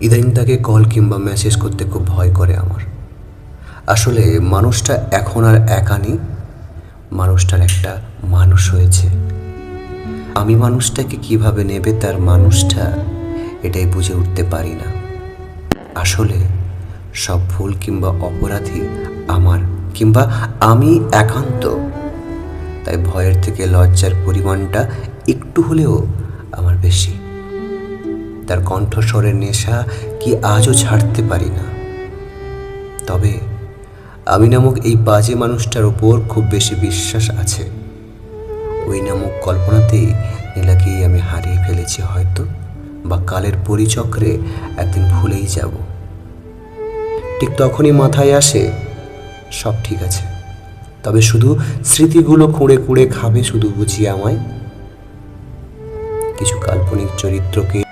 ইদানিং তাকে কল কিংবা মেসেজ করতে খুব ভয় করে আমার। আসলে মানুষটা এখন আর একা নেই, মানুষটার একটা মানুষ হয়েছে। আমি মানুষটাকে কীভাবে নেবে তার মানুষটা এটাই বুঝে উঠতে পারি না। আসলে সব ভুল কিংবা অপরাধী আমার কিংবা আমি একান্ত। তাই ভয়ের থেকে লজ্জার পরিমাণটা একটু হলেও আমার বেশি। তার কণ্ঠস্বরের নেশা কি আজও ছাড়তে পারি না। তবে আমি নামক এই বাজে মানুষটার ওপর খুব বেশি বিশ্বাস আছে। ওই নামক কল্পনাতেই নীলাকেই আমি হারিয়ে ফেলেছি হয়তো, বা কালের পরিচক্রে একদিন ভুলেই যাব। ঠিক তখনই মাথায় আসে, সব ঠিক আছে। তবে শুধু স্মৃতিগুলো খুঁড়ে খুঁড়ে খাবে শুধু বুঝি আমায়? কিছু কাল্পনিক চরিত্রকে